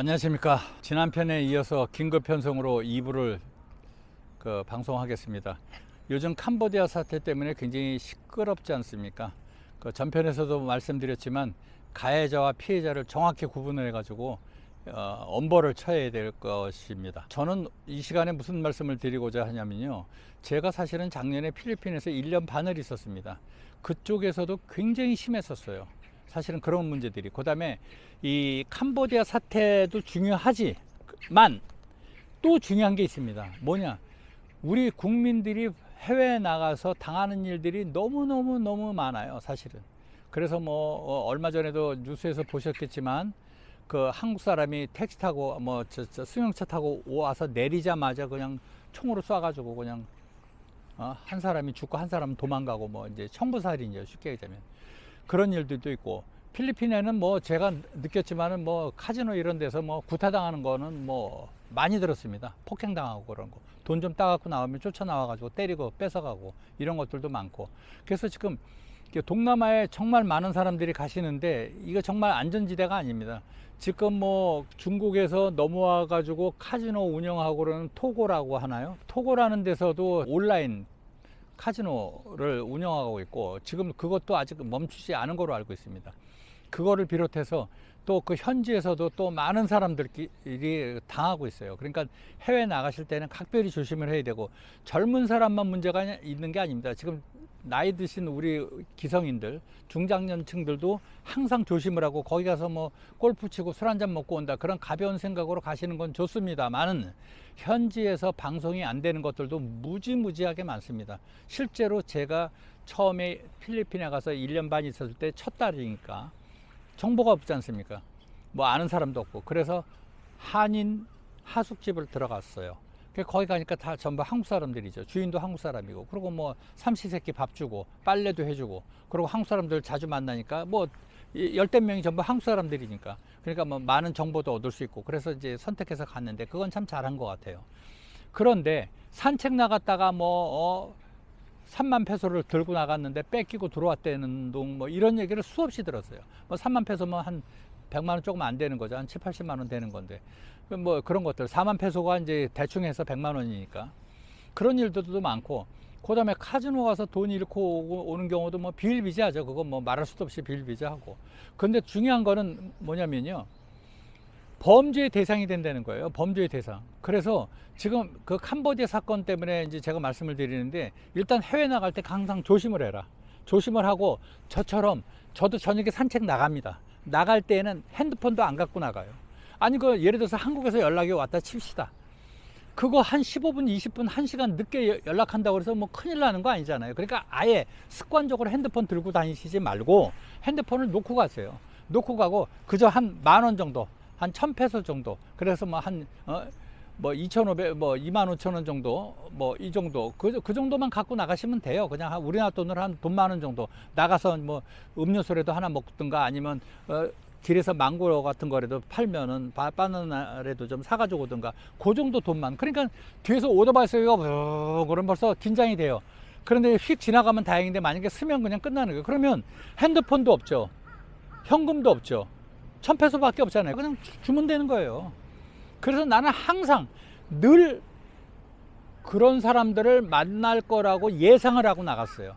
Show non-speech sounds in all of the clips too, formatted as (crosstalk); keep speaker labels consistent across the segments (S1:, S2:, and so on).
S1: 안녕하십니까. 지난 편에 이어서 긴급 편성으로 2부를 그 방송하겠습니다. 요즘 캄보디아 사태 때문에 굉장히 시끄럽지 않습니까? 그 전편에서도 말씀드렸지만 가해자와 피해자를 정확히 구분해 가지고 어, 엄벌을 쳐야 될 것입니다. 저는 이 시간에 무슨 말씀을 드리고자 하냐면요. 제가 사실은 작년에 필리핀에서 1년 반을 있었습니다. 그쪽에서도 굉장히 심했었어요. 사실은 그런 문제들이. 그 다음에 이 캄보디아 사태도 중요하지만 또 중요한 게 있습니다. 뭐냐. 우리 국민들이 해외에 나가서 당하는 일들이 너무너무 너무 많아요. 사실은. 그래서 뭐 어, 얼마 전에도 뉴스에서 보셨겠지만 그 한국 사람이 택시 타고 뭐 저, 저 승용차 타고 와서 내리자마자 그냥 총으로 쏴가지고 그냥 어, 한 사람이 죽고 한 사람은 도망가고 뭐 이제 청부살인이죠 쉽게 얘기하면 그런 일들도 있고 필리핀에는 뭐 제가 느꼈지만은 뭐 카지노 이런 데서 뭐 구타당하는 거는 뭐 많이 들었습니다 폭행당하고 그런 거 돈 좀 따갖고 나오면 쫓아 나와가지고 때리고 뺏어가고 이런 것들도 많고 그래서 지금 동남아에 정말 많은 사람들이 가시는데 이거 정말 안전지대가 아닙니다. 지금 뭐 중국에서 넘어와 가지고 카지노 운영하고 그러는 토고라고 하나요? 토고라는 데서도 온라인 카지노를 운영하고 있고 지금 그것도 아직 멈추지 않은 걸로 알고 있습니다. 그거를 비롯해서 또 그 현지에서도 또 많은 사람들이 당하고 있어요. 그러니까 해외 나가실 때는 각별히 조심을 해야 되고 젊은 사람만 문제가 있는 게 아닙니다. 지금 나이 드신 우리 기성인들, 중장년층들도 항상 조심을 하고 거기 가서 뭐 골프 치고 술 한잔 먹고 온다. 그런 가벼운 생각으로 가시는 건 좋습니다만은 현지에서 방송이 안 되는 것들도 무지무지하게 많습니다. 실제로 제가 처음에 필리핀에 가서 1년 반 있었을 때 첫 달이니까 정보가 없지 않습니까? 뭐 아는 사람도 없고 그래서 한인 하숙집을 들어갔어요. 그 거기 가니까 다 전부 한국 사람들이죠. 주인도 한국 사람이고 그리고 뭐 삼시세끼 밥 주고 빨래도 해주고 그리고 한국 사람들 자주 만나니까 뭐이 열댓 명이 전부 한국 사람들이니까 그러니까 뭐 많은 정보도 얻을 수 있고 그래서 이제 선택해서 갔는데 그건 참 잘한 것 같아요. 그런데 산책 나갔다가 뭐 어, 3만 페소를 들고 나갔는데 뺏기고 들어왔다는 둥 뭐 이런 얘기를 수없이 들었어요. 뭐 3만 페소면 한 100만 원 조금 안 되는 거죠. 한 7, 80만 원 되는 건데. 뭐 그런 것들 4만 페소가 이제 대충 해서 100만 원이니까. 그런 일들도 많고 그 다음에 카지노 가서 돈 잃고 오는 경우도 뭐 비일비재하죠. 그건 뭐 말할 수도 없이 비일비재하고. 근데 중요한 거는 뭐냐면요. 범죄의 대상이 된다는 거예요. 범죄의 대상. 그래서 지금 그 캄보디아 사건 때문에 이제 제가 말씀을 드리는데 일단 해외 나갈 때 항상 조심을 해라. 조심을 하고 저처럼 저도 저녁에 산책 나갑니다. 나갈 때에는 핸드폰도 안 갖고 나가요. 아니 그 예를 들어서 한국에서 연락이 왔다 칩시다. 그거 한 15분, 20분, 1시간 늦게 여- 연락한다고 해서 뭐 큰일 나는 거 아니잖아요. 그러니까 아예 습관적으로 핸드폰 들고 다니시지 말고 핸드폰을 놓고 가세요. 놓고 가고 그저 한 만 원 정도, 한 1000페소 정도. 그래서 뭐 한, 어, 뭐 2,500, 뭐 2만 5천 원 정도, 뭐 이 정도. 그, 그 정도만 갖고 나가시면 돼요. 그냥 한 우리나라 돈으로 한 돈 만 원 정도. 나가서 뭐 음료수라도 하나 먹든가 아니면 어, 길에서 망고 같은 거라도 팔면은 바, 바나나라도 좀 사가지고 오든가. 그 정도 돈만. 그러니까 뒤에서 오토바이스가 그럼 벌써 긴장이 돼요. 그런데 휙 지나가면 다행인데 만약에 쓰면 그냥 끝나는 거예요. 그러면 핸드폰도 없죠. 현금도 없죠. 천페소밖에 없잖아요. 그냥 주- 주면 되는 거예요 그래서 나는 항상 늘 그런 사람들을 만날 거라고 예상을 하고 나갔어요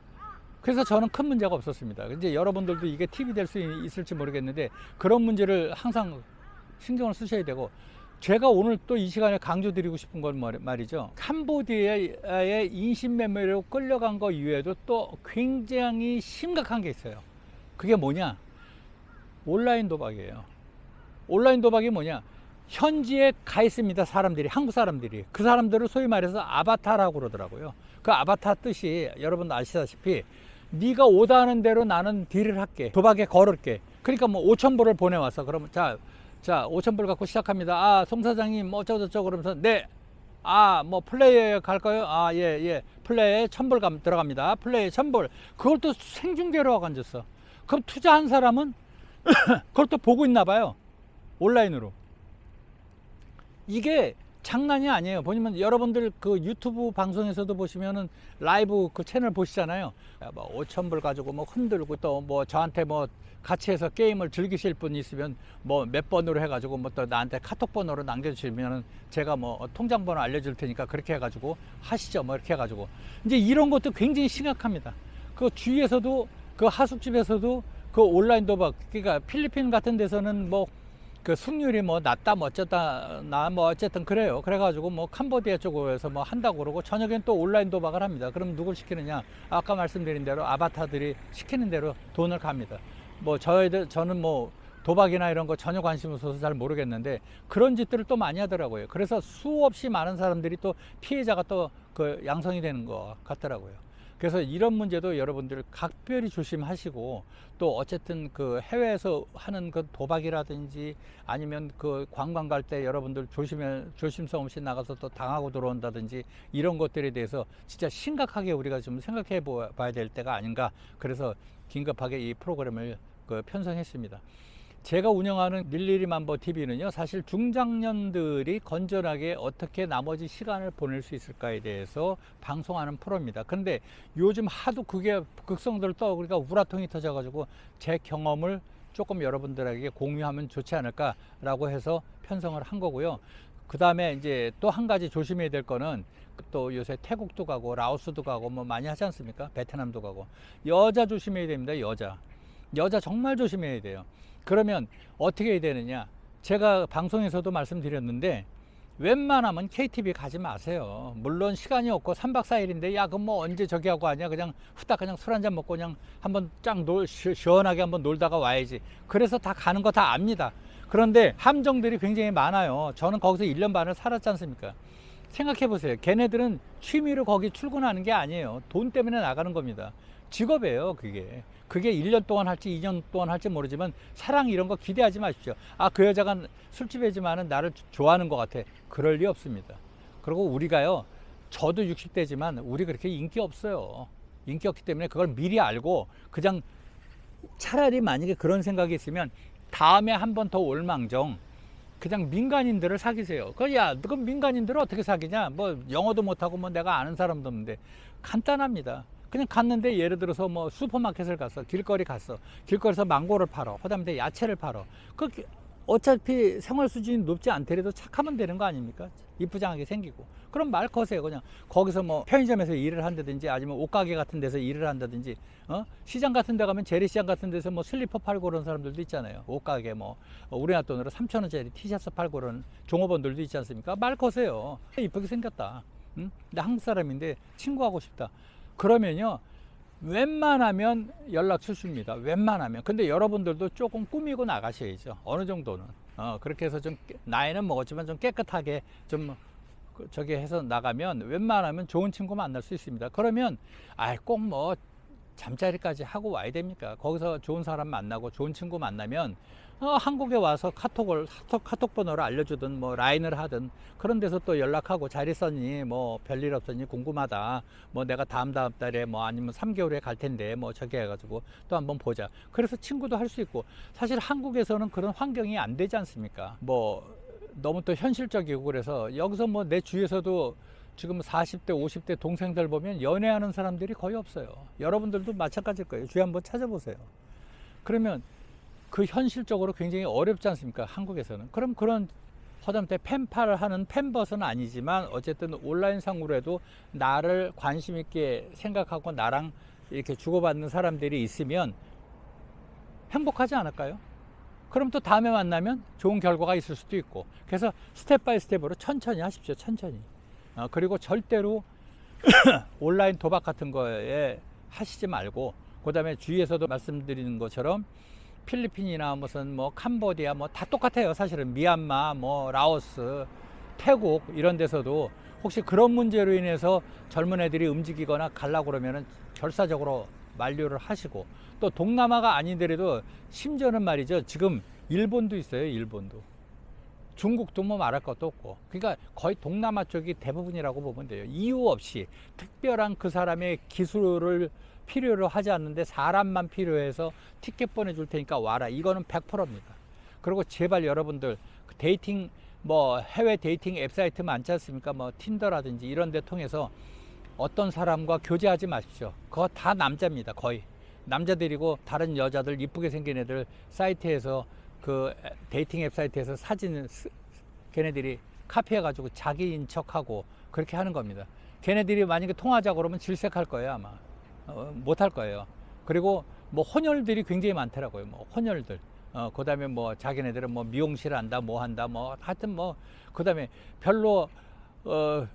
S1: 그래서 저는 큰 문제가 없었습니다. 이제 여러분들도 이게 팁이 될 수 있을지 모르겠는데 그런 문제를 항상 신경을 쓰셔야 되고 제가 오늘 또 이 시간에 강조드리고 싶은 건 말- 말이죠. 캄보디아의 인신매매로 끌려간 거 이외에도 또 굉장히 심각한 게 있어요. 그게 뭐냐? 온라인 도박이에요. 온라인 도박이 뭐냐? 현지에 가 있습니다. 사람들이 한국 사람들이 그 사람들을 소위 말해서 아바타라고 그러더라고요. 그 아바타 뜻이 여러분 아시다시피 네가 오다는 대로 나는 딜을 할게. 도박에 걸을게. 그러니까 뭐 5천 불을 보내 와서 그러면 자, 자 5천 불 갖고 시작합니다. 아, 송 사장님 뭐 어쩌고저쩌고 그러면서 네. 아, 뭐 플레이에 갈까요? 아, 예, 예. 플레이에 천불 들어갑니다. 플레이에 천불. 그걸 또 생중계로 하고 앉았어. 그럼 투자한 사람은 (coughs) 그걸 또 보고 있나 봐요. 온라인으로. 이게 장난이 아니에요. 보시면 여러분들 그 유튜브 방송에서도 보시면은 라이브 그 채널 보시잖아요. 야, 뭐 5천 불 가지고 뭐 흔들고 또 뭐 저한테 뭐 같이 해서 게임을 즐기실 분 있으면 뭐 몇 번으로 해가지고 뭐 또 나한테 카톡 번호로 남겨주시면은 제가 뭐 통장 번호 알려줄 테니까 그렇게 해가지고 하시죠. 뭐 이렇게 해가지고 이제 이런 것도 굉장히 심각합니다. 그 주위에서도 그 하숙집에서도 그 온라인 도박 그러니까 필리핀 같은 데서는 뭐 그 승률이 뭐 낮다 뭐 어쩌다 나 뭐 어쨌든 그래요. 그래가지고 뭐 캄보디아 쪽에서 뭐 한다고 그러고 저녁엔 또 온라인 도박을 합니다. 그럼 누굴 시키느냐? 아까 말씀드린 대로 아바타들이 시키는 대로 돈을 갑니다. 뭐 저희들 저는 뭐 도박이나 이런 거 전혀 관심 없어서 잘 모르겠는데 그런 짓들을 또 많이 하더라고요. 그래서 수없이 많은 사람들이 또 피해자가 또 그 양성이 되는 것 같더라고요 그래서 이런 문제도 여러분들 각별히 조심하시고 또 어쨌든 그 해외에서 하는 그 도박이라든지 아니면 그 관광 갈 때 여러분들 조심해 조심성 없이 나가서 또 당하고 들어온다든지 이런 것들에 대해서 진짜 심각하게 우리가 좀 생각해 보- 봐야 될 때가 아닌가 그래서 긴급하게 이 프로그램을 그 편성했습니다. 제가 운영하는 밀리리 만보 TV는요, 사실 중장년들이 건전하게 어떻게 나머지 시간을 보낼 수 있을까에 대해서 방송하는 프로입니다. 그런데 요즘 하도 그게 극성들 떠, 그러니까 우라통이 터져가지고 제 경험을 조금 여러분들에게 공유하면 좋지 않을까라고 해서 편성을 한 거고요. 그 다음에 이제 또 한 가지 조심해야 될 거는 또 요새 태국도 가고 라오스도 가고 뭐 많이 하지 않습니까? 베트남도 가고 여자 조심해야 됩니다. 여자. 여자 정말 조심해야 돼요. 그러면 어떻게 해야 되느냐? 제가 방송에서도 말씀드렸는데 웬만하면 KTV 가지 마세요. 물론 시간이 없고 3박 4일인데 야 그럼 뭐 언제 저기 하고 하냐 그냥 후딱 그냥 술 한잔 먹고 그냥 한번 쫙 놀 시원하게 한번 놀다가 와야지. 그래서 다 가는 거 다 압니다. 그런데 함정들이 굉장히 많아요. 저는 거기서 1년 반을 살았지 않습니까? 생각해 보세요. 걔네들은 취미로 거기 출근하는 게 아니에요. 돈 때문에 나가는 겁니다. 직업이에요, 그게. 그게 1년 동안 할지 2년 동안 할지 모르지만 사랑 이런 거 기대하지 마십시오. 아, 그 여자가 술집이지만은 나를 좋아하는 것 같아. 그럴 리 없습니다. 그리고 우리가요, 저도 60대지만 우리 그렇게 인기 없어요. 인기 없기 때문에 그걸 미리 알고 그냥 차라리 만약에 그런 생각이 있으면 다음에 한 번 더 올망정 그냥 민간인들을 사귀세요. 그, 야, 그 민간인들을 어떻게 사귀냐? 뭐, 영어도 못하고 뭐 내가 아는 사람도 없는데. 간단합니다. 그냥 갔는데 예를 들어서 뭐 슈퍼마켓을 갔어. 길거리 갔어. 길거리에서 망고를 팔어. 그 다음에 야채를 팔어. 그, 어차피 생활 수준이 높지 않더라도 착하면 되는 거 아닙니까? 이쁘장하게 생기고. 그럼 말 거세요. 그냥 거기서 뭐 편의점에서 일을 한다든지 아니면 옷가게 같은 데서 일을 한다든지 어? 시장 같은 데 가면 재래시장 같은 데서 뭐 슬리퍼 팔고 그런 사람들도 있잖아요. 옷가게 뭐 어, 우리나라 돈으로 3천 원짜리 티셔츠 팔고 그런 종업원들도 있지 않습니까? 말 거세요. 이쁘게 생겼다. 응? 나 한국 사람인데 친구하고 싶다. 그러면요. 웬만하면 연락 주십니다. 웬만하면. 근데 여러분들도 조금 꾸미고 나가셔야죠. 어느 정도는. 어, 그렇게 해서 좀 깨- 나이는 먹었지만 좀 깨끗하게 좀그 저기 해서 나가면 웬만하면 좋은 친구 만날 수 있습니다. 그러면 아이 꼭뭐 잠자리까지 하고 와야 됩니까? 거기서 좋은 사람 만나고 좋은 친구 만나면 어, 한국에 와서 카톡을 카톡, 카톡 번호를 알려주든 뭐 라인을 하든 그런 데서 또 연락하고 잘 있었니 뭐 별일 없었니 궁금하다 뭐 내가 다음 다음 달에 뭐 아니면 3개월 에 갈 텐데 뭐 저기 해가지고 또 한번 보자 그래서 친구도 할 수 있고 사실 한국에서는 그런 환경이 안 되지 않습니까 뭐 너무 또 현실적이고 그래서 여기서 뭐 내 주위에서도 지금 40대, 50대 동생들 보면 연애하는 사람들이 거의 없어요. 여러분들도 마찬가지일 거예요. 주위 한번 찾아보세요. 그러면 그 현실적으로 굉장히 어렵지 않습니까? 한국에서는. 그럼 그런 허담때 펜팔을 하는 펜벗은 아니지만 어쨌든 온라인 상으로라도 나를 관심 있게 생각하고 나랑 이렇게 주고받는 사람들이 있으면 행복하지 않을까요? 그럼 또 다음에 만나면 좋은 결과가 있을 수도 있고 그래서 스텝 바이 스텝으로 천천히 하십시오 천천히 어, 그리고 절대로 (coughs) 온라인 도박 같은 거에 하시지 말고 그 다음에 주위에서도 말씀드리는 것처럼 필리핀이나 무슨 뭐 캄보디아 뭐 다 똑같아요. 사실은 미얀마 뭐 라오스 태국 이런 데서도 혹시 그런 문제로 인해서 젊은 애들이 움직이거나 갈라 그러면은 결사적으로 만류를 하시고 또 동남아가 아니더라도 심지어는 말이죠. 지금 일본도 있어요 일본도. 중국도 뭐 말할 것도 없고. 그러니까 거의 동남아 쪽이 대부분이라고 보면 돼요. 이유 없이 특별한 그 사람의 기술을 필요로 하지 않는데 사람만 필요해서 티켓 보내줄 테니까 와라 이거는 100%입니다 그리고 제발 여러분들 그 데이팅 뭐 해외 데이팅 앱 사이트 많지 않습니까? 뭐 틴더라든지 이런 데 통해서 어떤 사람과 교제하지 마십시오. 그거 다 남자입니다. 거의. 남자들이고 다른 여자들 이쁘게 생긴 애들 사이트에서 그 데이팅 앱 사이트에서 사진을 쓰- 걔네들이 카피해 가지고 자기인 척하고 그렇게 하는 겁니다. 걔네들이 만약에 통하자 그러면 질색할 거예요 아마 어, 못할 거예요. 그리고 뭐 혼혈들이 굉장히 많더라고요. 뭐 혼혈들. 어 그 다음에 뭐 자기네들은 뭐 미용실 한다 뭐 한다 뭐 하여튼 뭐 그 다음에 별로 어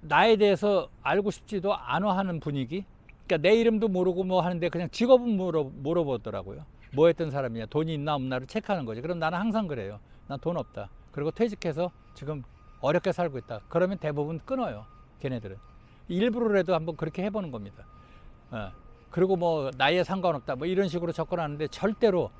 S1: 나에 대해서 알고 싶지도 않아 하는 분위기. 그러니까 내 이름도 모르고 뭐 하는데 그냥 직업은 물어 물어보더라고요. 뭐 했던 사람이냐, 돈이 있나 없나를 체크하는 거지. 그럼 나는 항상 그래요. 난 돈 없다. 그리고 퇴직해서 지금 어렵게 살고 있다. 그러면 대부분 끊어요. 걔네들은. 일부러라도 한번 그렇게 해보는 겁니다. 어. 그리고 뭐 나이에 상관없다. 뭐 이런 식으로 접근하는데 절대로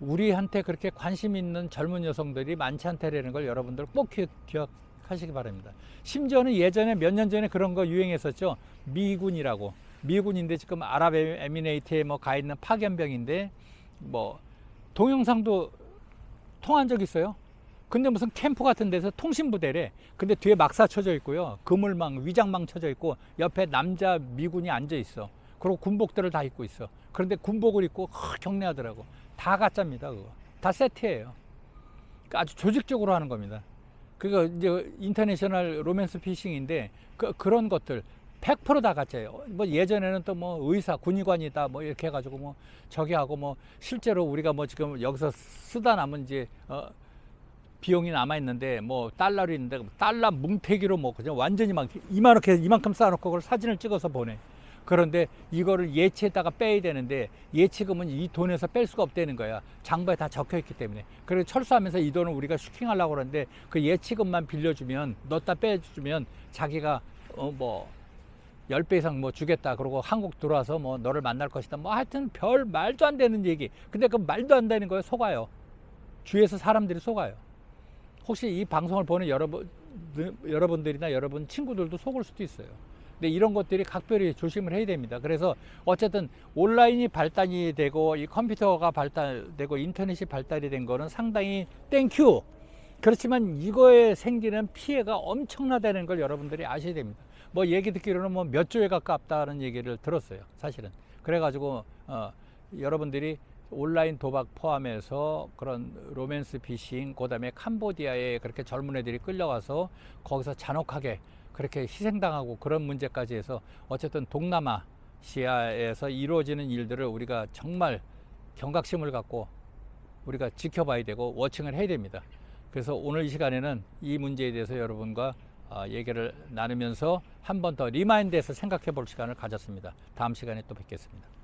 S1: 우리한테 그렇게 관심 있는 젊은 여성들이 많지 않다라는 걸 여러분들 꼭 기, 기억하시기 바랍니다. 심지어는 예전에 몇 년 전에 그런 거 유행했었죠. 미군이라고. 미군인데 지금 아랍에미레이트에 뭐 가 있는 파견병인데 뭐 동영상도 통한 적 있어요. 근데 무슨 캠프 같은 데서 통신부대래. 근데 뒤에 막사 쳐져 있고요. 그물망, 위장망 쳐져 있고 옆에 남자 미군이 앉아 있어. 그리고 군복들을 다 입고 있어. 그런데 군복을 입고 허, 경례하더라고. 다 가짜입니다, 그거. 다 세트예요. 그러니까 아주 조직적으로 하는 겁니다. 그거 이제 인터내셔널 로맨스 피싱인데 그, 그런 것들 100%다 가짜예요. 뭐 예전에는 또 뭐 의사, 군의관이다 뭐 이렇게 해가지고 뭐 저기 하고 뭐 실제로 우리가 뭐 지금 여기서 쓰다 남은 이제 어 비용이 남아 있는데 뭐 달러로 있는데 달러 뭉태기로 뭐 그냥 완전히 막 이만하게 이만큼 쌓아놓고 그걸 사진을 찍어서 보내. 그런데 이거를 예치에다가 빼야 되는데 예치금은 이 돈에서 뺄 수가 없다는 거야. 장부에 다 적혀 있기 때문에. 그래서 철수하면서 이 돈을 우리가 슈킹하려고 그러는데 그 예치금만 빌려주면 넣다 빼주면 자기가 어뭐 10배 이상 뭐 주겠다. 그러고 한국 들어와서 뭐 너를 만날 것이다. 뭐 하여튼 별 말도 안 되는 얘기. 근데 그 말도 안 되는 거에 속아요. 주위에서 사람들이 속아요. 혹시 이 방송을 보는 여러분, 여러분들이나 여러분 친구들도 속을 수도 있어요. 근데 이런 것들이 각별히 조심을 해야 됩니다. 그래서 어쨌든 온라인이 발달이 되고 이 컴퓨터가 발달되고 인터넷이 발달이 된 거는 상당히 땡큐. 그렇지만 이거에 생기는 피해가 엄청나다는 걸 여러분들이 아셔야 됩니다. 뭐 얘기 듣기로는 뭐 몇 조에 가깝다는 얘기를 들었어요. 사실은. 그래가지고 어, 여러분들이 온라인 도박 포함해서 그런 로맨스 피싱, 그 다음에 캄보디아에 그렇게 젊은 애들이 끌려가서 거기서 잔혹하게 그렇게 희생당하고 그런 문제까지 해서 어쨌든 동남아 시아에서 이루어지는 일들을 우리가 정말 경각심을 갖고 우리가 지켜봐야 되고 워칭을 해야 됩니다. 그래서 오늘 이 시간에는 이 문제에 대해서 여러분과 어, 얘기를 나누면서 한 번 더 리마인드해서 생각해 볼 시간을 가졌습니다. 다음 시간에 또 뵙겠습니다.